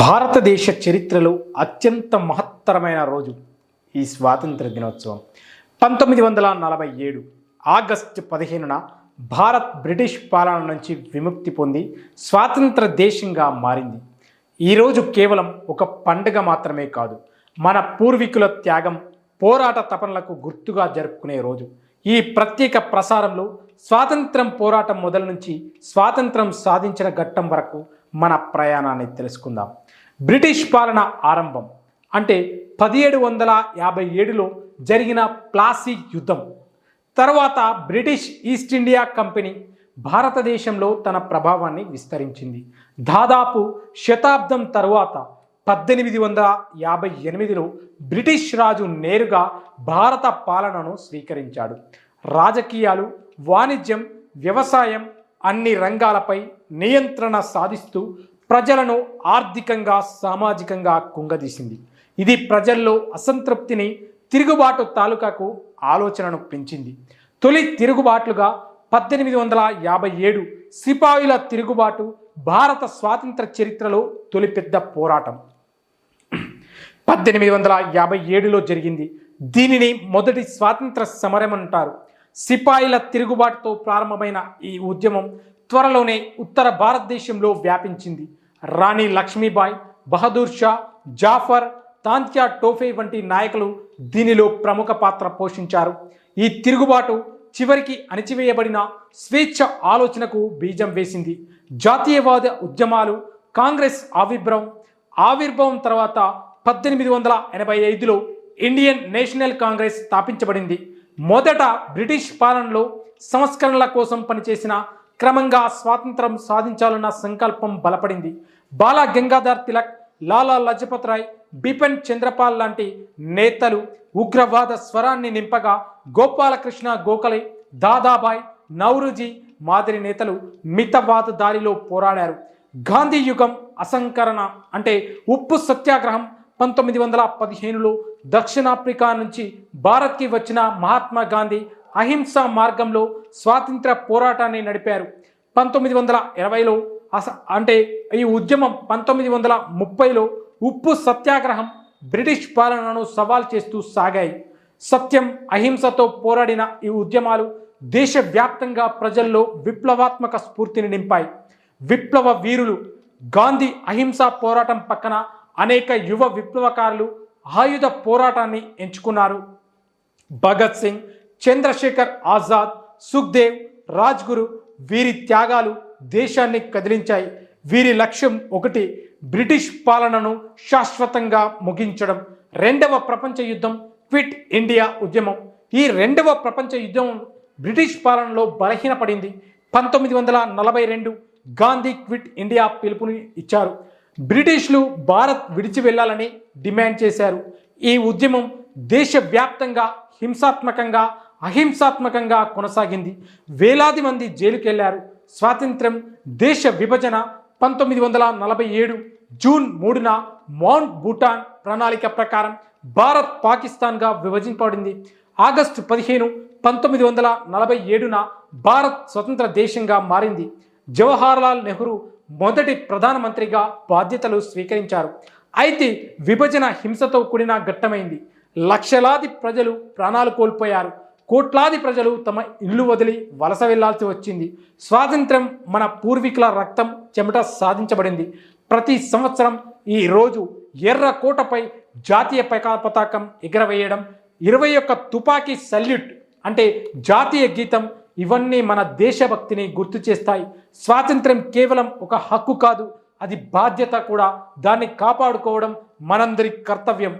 భారతదేశ చరిత్రలో అత్యంత మహత్తరమైన రోజు ఈ స్వాతంత్ర దినోత్సవం. పంతొమ్మిది వందల నలభై ఏడు ఆగస్టు పదిహేనున భారత్ బ్రిటిష్ పాలన నుంచి విముక్తి పొంది స్వాతంత్ర దేశంగా మారింది. ఈరోజు కేవలం ఒక పండుగ మాత్రమే కాదు మన పూర్వీకుల త్యాగం పోరాట తపనలకు గుర్తుగా జరుపుకునే రోజు. ఈ ప్రత్యేక ప్రసారంలో స్వాతంత్రం పోరాటం మొదలు నుంచి స్వాతంత్రం సాధించిన ఘట్టం వరకు మన ప్రయాణాన్ని తెలుసుకుందాం. బ్రిటిష్ పాలన ఆరంభం. అంటే పదిహేడు వందల యాభై ఏడులో జరిగిన ప్లాసీ యుద్ధం. తర్వాత బ్రిటిష్ ఈస్ట్ ఇండియా కంపెనీ భారతదేశంలో తన ప్రభావాన్ని విస్తరించింది. దాదాపు శతాబ్దం తరువాత పద్దెనిమిది వందల యాభై ఎనిమిదిలో బ్రిటిష్ రాజు నేరుగా భారత పాలనను స్వీకరించాడు. రాజకీయాలు వాణిజ్యం వ్యవసాయం అన్ని రంగాలపై నియంత్రణ సాధిస్తూ ప్రజలను ఆర్థికంగా సామాజికంగా కుంగదీసింది. ఇది ప్రజల్లో అసంతృప్తిని తిరుగుబాటు తాలూకాకు ఆలోచనను పెంచింది. తొలి తిరుగుబాట్లుగా పద్దెనిమిది వందల యాభై ఏడు సిపాయిల తిరుగుబాటు భారత స్వాతంత్ర చరిత్రలో తొలి పెద్ద పోరాటం. పద్దెనిమిది వందల యాభై ఏడులో జరిగింది. దీనిని మొదటి స్వాతంత్ర సమరం అంటారు. సిపాయిల తిరుగుబాటుతో ప్రారంభమైన ఈ ఉద్యమం త్వరలోనే ఉత్తర భారతదేశంలో వ్యాపించింది. రాణి లక్ష్మీబాయి బహదూర్ షా జాఫర్ తాంత్యా టోఫే వంటి నాయకులు దీనిలో ప్రముఖ పాత్ర పోషించారు. ఈ తిరుగుబాటు చివరికి అణిచివేయబడిన స్వేచ్ఛ ఆలోచనకు బీజం వేసింది. జాతీయవాద ఉద్యమాలు కాంగ్రెస్ ఆవిర్భావం ఆవిర్భావం తర్వాత పద్దెనిమిది వందల ఎనభై ఐదులో ఇండియన్ నేషనల్ కాంగ్రెస్ స్థాపించబడింది. మొదట బ్రిటిష్ పాలనలో సంస్కరణల కోసం పనిచేసిన క్రమంగా స్వాతంత్రం సాధించాలన్న సంకల్పం బలపడింది. బాలా గంగాధర్ తిలక్ లాలా లజపత్ రాయ్ బిపిన్ చంద్రపాల్ లాంటి నేతలు ఉగ్రవాద స్వరాన్ని నింపగా గోపాలకృష్ణ గోఖలే దాదాబాయ్ నౌరుజీ మాదిరి నేతలు మితవాద దారిలో పోరాడారు. గాంధీ యుగం అసంకరణ అంటే ఉప్పు సత్యాగ్రహం పంతొమ్మిది వందల పదిహేనులో దక్షిణాఫ్రికా నుంచి భారత్కి వచ్చిన మహాత్మా గాంధీ అహింసా మార్గంలో స్వాతంత్ర పోరాటాన్ని నడిపారు. పంతొమ్మిది వందల ఇరవైలో అస అంటే ఈ ఉద్యమం పంతొమ్మిది వందల ముప్పైలో ఉప్పు సత్యాగ్రహం బ్రిటిష్ పాలనను సవాల్ చేస్తూ సాగాయి. సత్యం అహింసతో పోరాడిన ఈ ఉద్యమాలు దేశవ్యాప్తంగా ప్రజల్లో విప్లవాత్మక స్ఫూర్తిని నింపాయి. విప్లవ వీరులు గాంధీ అహింసా పోరాటం పక్కన అనేక యువ విప్లవకారులు ఆయుధ పోరాటాన్ని ఎంచుకున్నారు. భగత్ సింగ్ చంద్రశేఖర్ ఆజాద్ సుఖ్దేవ్ రాజ్గురు వీరి త్యాగాలు దేశాన్ని కదిలించాయి. వీరి లక్ష్యం ఒకటి బ్రిటిష్ పాలనను శాశ్వతంగా ముగించడం. రెండవ ప్రపంచ యుద్ధం క్విట్ ఇండియా ఉద్యమం. ఈ రెండవ ప్రపంచ యుద్ధం బ్రిటిష్ పాలనలో బలహీనపడింది. పంతొమ్మిది వందల నలభై రెండు గాంధీ క్విట్ ఇండియా పిలుపుని ఇచ్చారు. బ్రిటిష్లు భారత్ విడిచి వెళ్ళాలని డిమాండ్ చేశారు. ఈ ఉద్యమం దేశవ్యాప్తంగా హింసాత్మకంగా అహింసాత్మకంగా కొనసాగింది. వేలాది మంది జైలుకెళ్ళారు. స్వాతంత్రం దేశ విభజన పంతొమ్మిది వందల నలభై ఏడు జూన్ మూడున మౌంట్ భూటాన్ ప్రణాళిక ప్రకారం భారత్ పాకిస్తాన్గా విభజింపబడింది. ఆగస్టు పదిహేను పంతొమ్మిది వందల నలభై ఏడున భారత్ స్వతంత్ర దేశంగా మారింది. జవహర్లాల్ నెహ్రూ మొదటి ప్రధానమంత్రిగా బాధ్యతలు స్వీకరించారు. అయితే విభజన హింసతో కూడిన ఘట్టమైంది. లక్షలాది ప్రజలు ప్రాణాలు కోల్పోయారు. కోట్లాది ప్రజలు తమ ఇల్లు వదిలి వలస వెళ్ళాల్సి వచ్చింది. స్వాతంత్రం మన పూర్వీకుల రక్తం చెమట సాధించబడింది. ప్రతి సంవత్సరం ఈ రోజు ఎర్ర కోటపై జాతీయ పతాకం ఎగరవేయడం ఇరవై ఒక్క తుపాకీ సల్యూట్ అంటే జాతీయ గీతం ఇవన్నీ మన దేశభక్తిని గుర్తు చేస్తాయి. స్వాతంత్రం కేవలం ఒక హక్కు కాదు అది బాధ్యత కూడా. దాన్ని కాపాడుకోవడం మనందరి కర్తవ్యం.